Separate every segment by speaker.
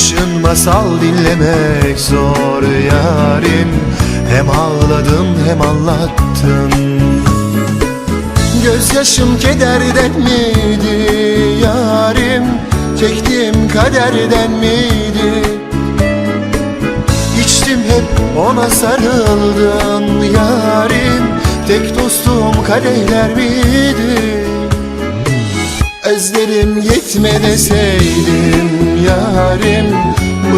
Speaker 1: Kışın masal dinlemek zor yarim. Hem ağladım hem anlattım Gözyaşım kederden miydi yarim? Çektiğim kaderden miydi? İçtim hep ona sarıldım yarim. Tek dostum kadehler miydi? Özlerim yetme deseydim yarim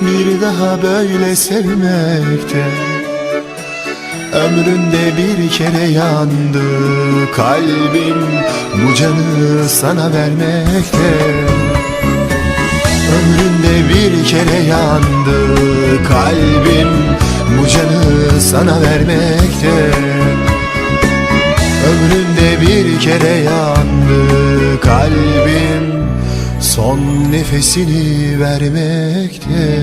Speaker 1: Bir daha böyle sevmekte. Ömründe bir kere yandı kalbim Bu canı sana vermekte. Ömründe bir kere yandı kalbim Bu canı sana vermekte. Ömründe bir kere yandı Son nefesini vermekte